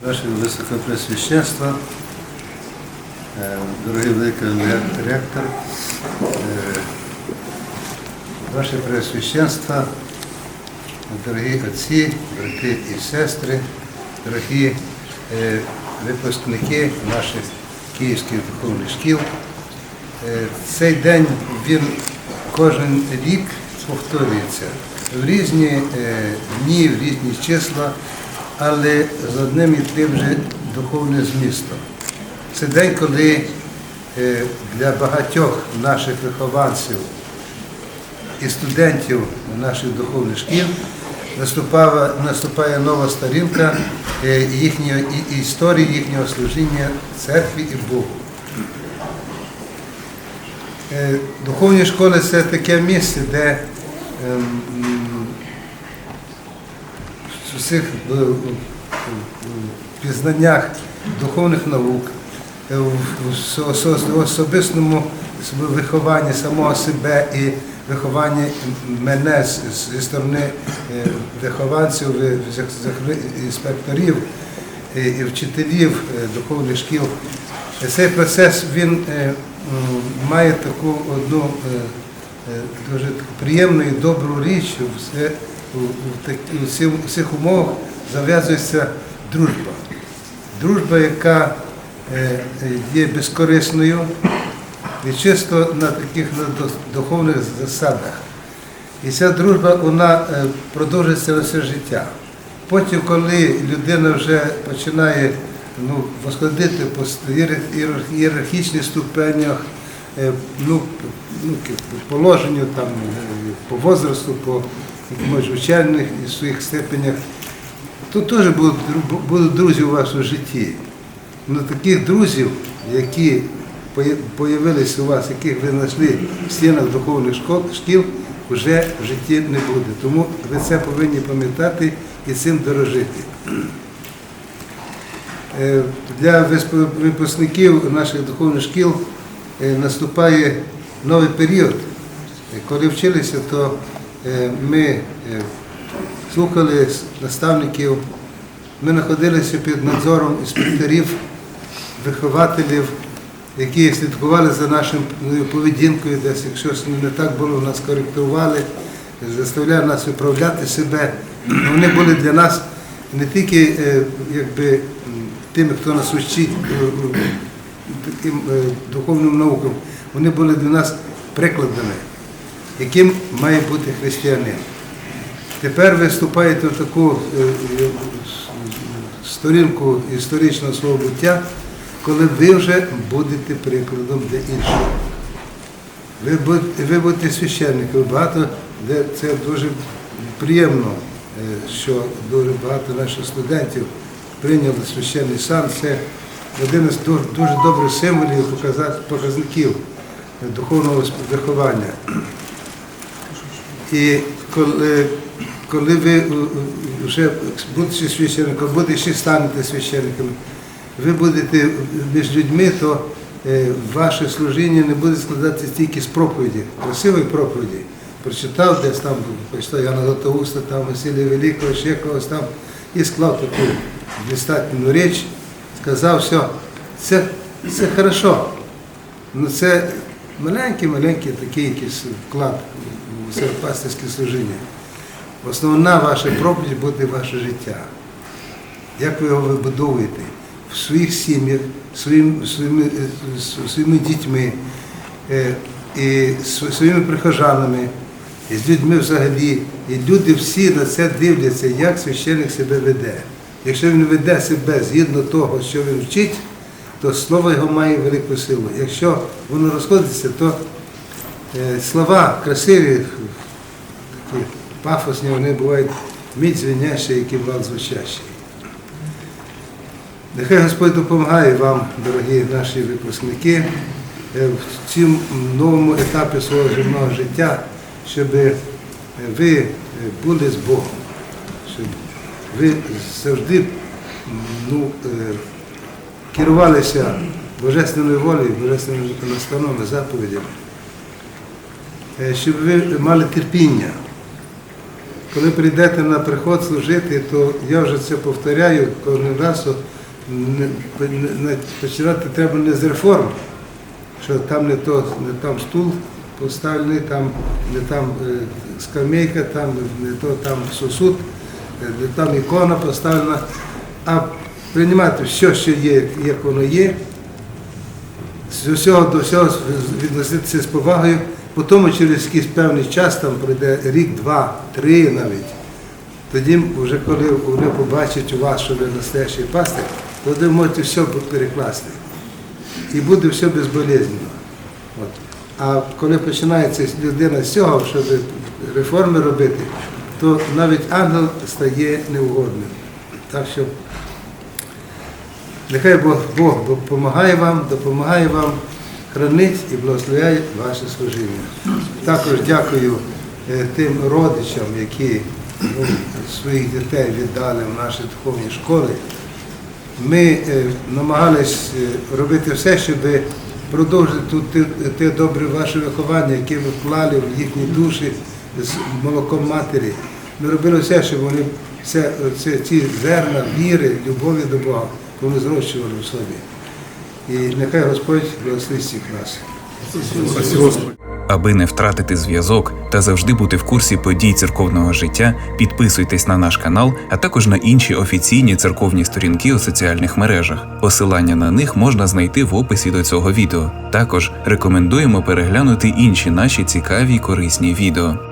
Ваше Високопресвященство, е, дорогий великий ректор, е, Ваше Преосвященство, дорогі отці, брати і сестри, дорогі е, випускники наших київських духовних шкіл. Цей день він кожен рік повторюється в різні дні, в різні числа, але з одним і тим же духовним змістом. Це день, коли е, для багатьох наших вихованців і студентів наших духовних шкіл наступає, нова сторінка е, їхньої історії їхнього служіння церкві і Богу. Е, Духовні школи це таке місце, де ем, усіх е, в- в пізнаннях духовних наук, е, в особистому вихованні самого себе і вихованні мене зі сторони е, вихованців, е, інспекторів е, і вчителів е, духовних шкіл. Е, Цей процес він е, має таку одну е, е, дуже приємну і добру річ, все у, цих- умовах зав'язується дружба. Дружба, яка е, є безкорисною і чисто на таких духовних засадах. І ця дружба вона е, продовжується все життя. Потім, коли людина вже починає ну, восходити по ієрархічних ступенях, е, ну, ну, по положенню, там, по возрасту, по вчальних і своїх степенях, тут теж будуть, друзі у вас у житті. Ну, таких друзів, які появилися у вас, яких ви знайшли в стінах духовних школ, шкіл, вже в житті не буде. Тому ви це повинні пам'ятати і цим дорожити. Е, Для випускників наших духовних шкіл е, наступає новий період. Коли вчилися, то ми е, слухали наставників, ми знаходилися під надзором інспекторів, вихователів, які слідкували за нашою поведінкою, десь якщо не так було, нас коректували, заставляли нас виправляти себе. Вони були для нас не тільки е, якби, тими, хто нас вчить е, е, таким е, духовним наукам, вони були для нас прикладами, яким має бути християнин. Тепер ви вступаєте в таку е, е, сторінку історичного свого буття, коли ви вже будете прикладом для інших. Ви будете, ви будете священниками. Багато, де це дуже приємно, е, що дуже багато наших студентів прийняли священний сан. Це один із дуже добрих символів, показників духовного виховання. І коли, коли ви вже будучи священником, будете станете священниками, ви будете між людьми, то е, ваше служіння не буде складатися тільки з проповіді, красивої проповіді. Прочитав десь там, прочитав Яна Златоуста, там Василія Великого, ще когось там, і склав таку блистательну річ, сказав, все, це, це хорошо. Ну це маленький-маленький такий якийсь вклад у це служіння. Основна ваша проповідь буде ваше життя. Як ви його вибудовуєте в своїх сім'ях, своїм, своїми, з своїми дітьми, е, і своїми прихожанами, і з людьми взагалі. І люди всі на це дивляться, як священник себе веде. Якщо він веде себе згідно того, що він вчить, то слово його має велику силу. Якщо воно розходиться, то е, слова красиві, такі пафосні, вони бувають мідь звенящі, які вал звучащий. Нехай Господь допомагає вам, дорогі наші випускники, е, в цьому новому етапі свого земного життя, щоб е, ви були з Богом, щоб ви завжди ну, керувалися божественною волею, божественними настановами, заповідями, Е, щоб ви мали терпіння. Коли прийдете на приход служити, то я вже це повторяю кожен раз, починати треба не з реформ, що там не, то, не там стул поставлений, там не там е, скамейка, там не то там сосуд, е, не там ікона поставлена, а приймати все, що є, як воно є, з усього до всього відноситися з повагою, потім через якийсь певний час, там пройде рік, два, три навіть. Тоді, вже коли вони побачать у вас, що ви настоящий пастир, тоді ви можете все перекласти. І буде все безболезненно. От. А коли починається людина з цього, щоб реформи робити, то навіть ангел стає неугодним. Так що нехай Бог, Бог допомагає вам, допомагає вам хранить і благословляє ваше служіння. Також дякую е, тим родичам, які ну, своїх дітей віддали в наші духовні школи. Ми е, намагались е, робити все, щоб продовжити те, те добре ваше виховання, яке ви вклали в їхні душі з молоком матері. Ми робили все, щоб вони це, це, ці зерна віри, любові до Бога, вони зрощували в собі. І нехай Господь благословить всіх нас. Аби не втратити зв'язок та завжди бути в курсі подій церковного життя, підписуйтесь на наш канал, а також на інші офіційні церковні сторінки у соціальних мережах. Посилання на них можна знайти в описі до цього відео. Також рекомендуємо переглянути інші наші цікаві й корисні відео.